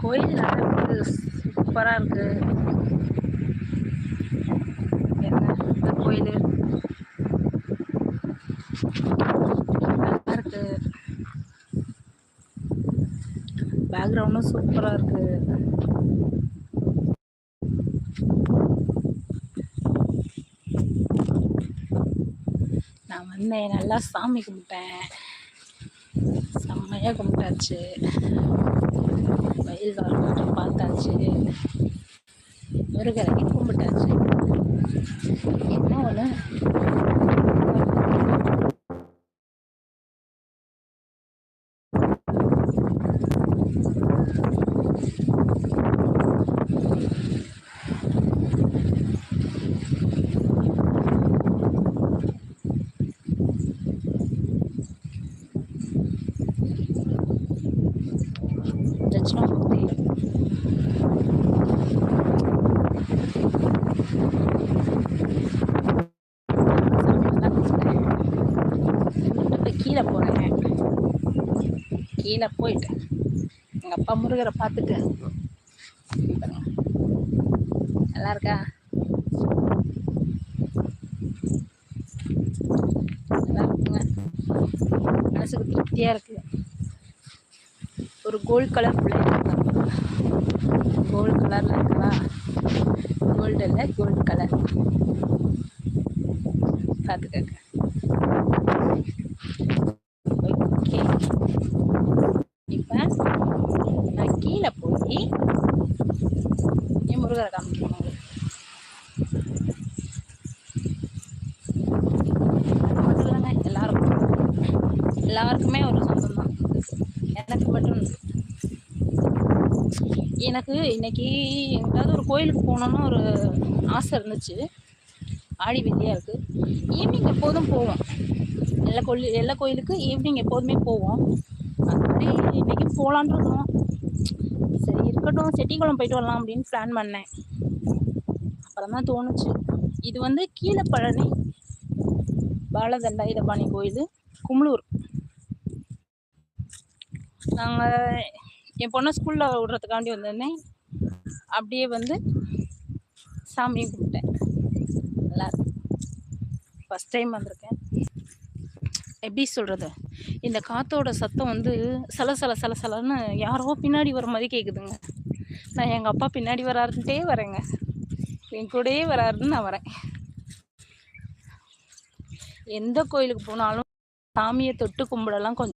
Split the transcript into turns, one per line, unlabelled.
கோயில் நல்லா சூப்பராக இருக்கு. என்ன இந்த கோயில்? நல்லா இருக்கு. பேக்ரவுண்டும் சூப்பராக இருக்கு. நான் வந்தேன். நல்லா சாமி கும்பிட்டேன். செம்மையாக கும்பிட்டாச்சு. வயல் வாழ்க்கை பார்த்தாச்சு. முருகரை கும்பிட்டாச்சு. என்ன ஒன்று கீழே போனேன் கீழே போயிட்டேன் எங்கள் அப்பா முருகரை பார்த்துட்டு நல்லா இருக்கா? நல்லா இருக்குங்க. மனசுக்கு திருப்தியாக இருக்குது ஒரு கோல்டு கலர் பிள்ளைங்க கோல்டு கலரில் இருக்குதா கோல்டு இல்லை கோல்டு கலர் பார்த்துக்கங்க ஓகே இப்போ நான் கீழே போய் என் முருகரை காமிக்கணும். மட்டும் இல்லைங்க எல்லாருக்கும். எல்லாருக்குமே ஒரு சொந்தம் தான் எனக்கு மட்டும் எனக்கு இன்னைக்கு எங்கேயாவது ஒரு கோயிலுக்கு போகணுன்னு ஒரு ஆசை இருந்துச்சு. ஆடி வெள்ளியாக இருக்குது ஈவினிங் எப்போதும் போவோம். எல்லா கோயில் எல்லா கோயிலுக்கு ஈவினிங் எப்போதுமே போவோம். அது மாதிரி இன்றைக்கும் போகலான்னு இருந்தோம் சரி செட்டிக்குளம் போயிட்டு வரலாம் அப்படின்னு பிளான் பண்ணேன். அப்புறம் தான் தோணுச்சு. இது வந்து கீழப்பழனி பாலதண்டாயுதபாணி கோயில் கும்ளூர் நாங்கள் என் பொண்ணை ஸ்கூலில் விடுறதுக்காண்டி வந்திருந்தேன். அப்படியே வந்து சாமியை கும்பிட்டேன். நல்லா ஃபஸ்ட் டைம் வந்திருக்கேன். எப்படி சொல்கிறது இந்த காற்றோட சத்தம் வந்து சல சல சல சலன்னு யாரோ பின்னாடி வர மாதிரி கேட்குதுங்க நான் எங்கள் அப்பா பின்னாடி வராருன்ட்டே வரேங்க. என் கூடயே வராருன்னு நான் வரேன். எந்த கோயிலுக்கு போனாலும் சாமியை தொட்டு கும்பிடலாம். கொஞ்சம்